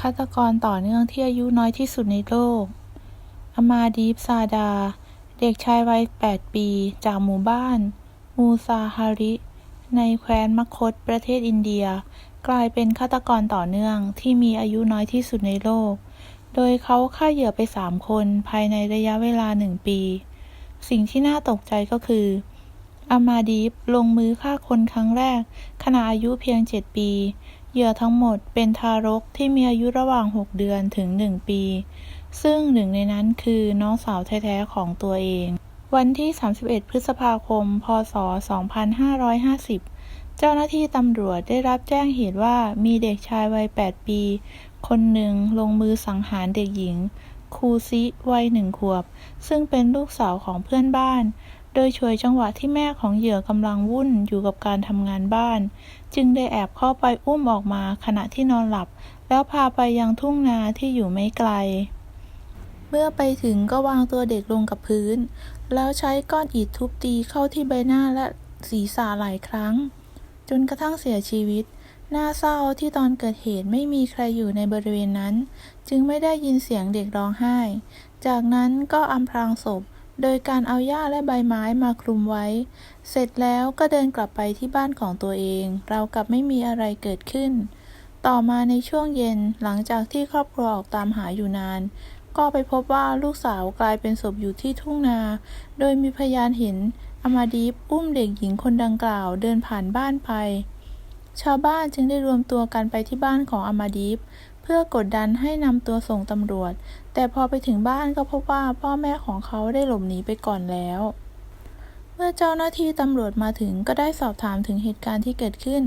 ฆาตกรต่อเนื่องที่อายุน้อยที่สุดในโลก อมาดีฟซาดา เด็กชายวัย 8 ปี จากหมู่บ้าน มูซาฮาริ ในแคว้นมคธประเทศอินเดีย กลายเป็นฆาตกรต่อเนื่องที่มีอายุน้อยที่สุดในโลก โดยเขาฆ่าเหยื่อไป 3 คนภายในระยะเวลา1ปี สิ่งที่น่าตกใจก็คือ อามาดีฟลงมือฆ่าคนครั้งแรกขณะอายุเพียง 7 ปี เหยื่อทั้งหมดเป็นทารกที่มีอายุระหว่าง 6 เดือนถึง 1 ปี ซึ่งหนึ่งในนั้นคือน้องสาวแท้ๆของตัวเอง วันที่ 31 พฤษภาคม พ.ศ.2550 เจ้าหน้าที่ตำรวจได้รับแจ้งเหตุว่ามีเด็กชายวัย 8 ปี คนหนึ่งลงมือสังหารเด็กหญิง คูซิ วัยหนึ่งขวบ ซึ่งเป็นลูกสาวของเพื่อนบ้าน โดยช่วยจังหวะที่แม่ของเหยื่อกำลังวุ่นอยู่กับการทำงานบ้าน จึงได้แอบเข้าไปอุ้มออกมาขณะที่นอนหลับ แล้วพาไปยังทุ่งนาที่อยู่ไม่ไกล เมื่อไปถึงก็วางตัวเด็กลงกับพื้น แล้วใช้ก้อนอิฐทุบตีเข้าที่ใบหน้าและศีรษะหลายครั้ง จนกระทั่งเสียชีวิตน่าเศร้าที่ตอนเกิดเหตุไม่มีใครอยู่ในบริเวณนั้น จึงไม่ได้ยินเสียงเด็กร้องไห้ จากนั้นก็อำพรางศพ โดยการเอาหญ้าและใบไม้มาคลุมไว้ เสร็จแล้วก็เดินกลับไปที่บ้านของตัวเอง เรากับไม่มีอะไรเกิดขึ้น ต่อมาในช่วงเย็นหลังจากที่ครอบครัวออกตามหาอยู่นาน ก็ไปพบว่าลูกสาวกลายเป็นศพอยู่ที่ทุ่งนา โดยมีพยานเห็นอามาดีฟอุ้มเด็กหญิงคนดังกล่าวเดินผ่านบ้านไป ชาวบ้านจึงได้รวมตัวกันไปที่บ้านของอามาดีฟ พื่อกดดันให้นำตัวส่งตำรวจ แต่พอไปถึงบ้านก็พบว่าพ่อแม่ของเขาได้หลบหนีไปก่อนแล้ว เมื่อเจ้าหน้าที่ตำรวจมาถึงก็ได้สอบถามถึงเหตุการณ์ที่เกิดขึ้น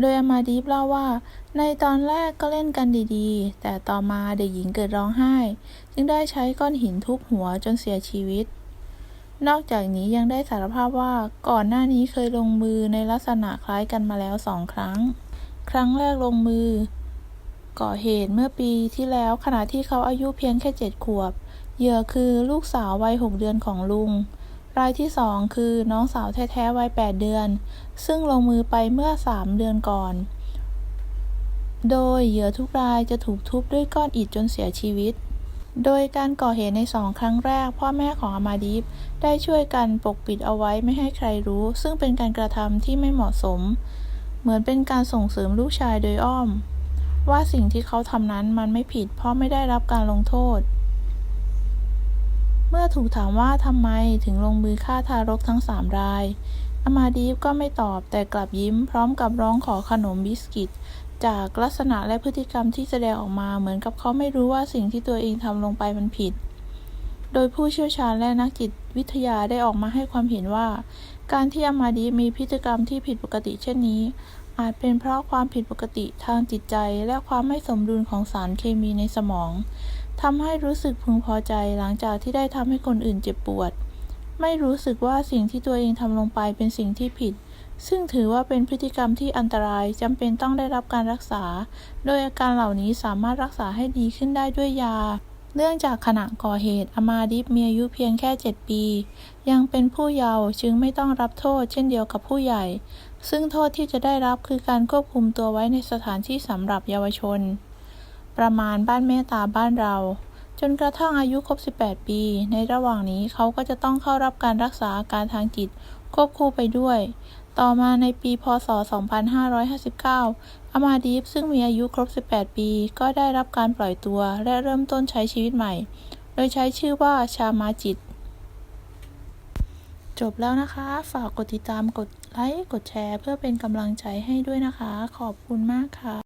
โดยอามาดีฟเล่าว่า ในตอนแรกก็เล่นกันดีๆ แต่ต่อมาเด็กหญิงเกิดร้องไห้ จึงได้ใช้ก้อนหินทุบหัวจนเสียชีวิตนอกจากนี้ยังได้สารภาพว่าก่อนหน้านี้เคยลงมือในลักษณะคล้ายกันมาแล้วสองครั้ง ครั้งแรกลงมือ ก่อเหตุเมื่อปีที่แล้วขณะที่เขาอายุเพียงแค่เจ็ดขวบ เหยื่อคือลูกสาววัยหกเดือนของลุง รายที่สองคือน้องสาวแท้ๆวัยแปดเดือน ซึ่งลงมือไปเมื่อสามเดือนก่อน โดยเหยื่อทุกรายจะถูกทุบด้วยก้อนอิฐจนเสียชีวิต โดยการก่อเหตุในสองครั้งแรก พ่อแม่ของอามาดีฟได้ช่วยกันปกปิดเอาไว้ไม่ให้ใครรู้ ซึ่งเป็นการกระทำที่ไม่เหมาะสม เหมือนเป็นการส่งเสริมลูกชายโดยอ้อม ว่าสิ่งที่เขาทำนั้นมันไม่ผิดเพราะไม่ได้รับการลงโทษ เมื่อถูกถามว่าทำไมถึงลงมือฆ่าทารกทั้งสามราย อามาดีฟก็ไม่ตอบแต่กลับยิ้มพร้อมกับร้องขอขนมบิสกิต จากลักษณะและพฤติกรรมที่แสดงออกมาเหมือนกับเขาไม่รู้ว่าสิ่งที่ตัวเองทำลงไปมันผิด โดยผู้เชี่ยวชาญและนักจิตวิทยาได้ออกมาให้ความเห็นว่า การที่อามาดีมีพฤติกรรมที่ผิดปกติเช่นนี้ อาจเป็นเพราะความผิดปกติทางจิตใจและความไม่สมดุลของสารเคมีในสมองทำให้รู้สึกพึงพอใจหลังจากที่ได้ทำให้คนอื่นเจ็บปวด ไม่รู้สึกว่าสิ่งที่ตัวเองทำลงไปเป็นสิ่งที่ผิด ซึ่งถือว่าเป็นพฤติกรรมที่อันตรายจำเป็นต้องได้รับการรักษา โดยอาการเหล่านี้สามารถรักษาให้ดีขึ้นได้ด้วยยา เนื่องจากขณะก่อเหตุอามาดิฟมีอายุเพียงแค่ 7 ปี ยังเป็นผู้เยาว์จึงไม่ต้องรับโทษเช่นเดียวกับผู้ใหญ่ ซึ่งโทษที่จะได้รับคือการควบคุมตัวไว้ในสถานที่สำหรับเยาวชน ประมาณบ้านแม่ตาบ้านเรา จนกระทั่งอายุครบ 18 ปี ในระหว่างนี้เขาก็จะต้องเข้ารับการรักษาอาการทางจิตควบคู่ไปด้วย ต่อมาในปี พ.ศ.2559 อามาดีฟซึ่งมีอายุครบ 18 ปี ก็ได้รับการปล่อยตัวและเริ่มต้นใช้ชีวิตใหม่ โดยใช้ชื่อว่าชามาจิต จบแล้วนะคะ ฝากกดติดตามกดไลค์ กดแชร์ เพื่อเป็นกำลังใจให้ด้วยนะคะ ขอบคุณมากค่ะ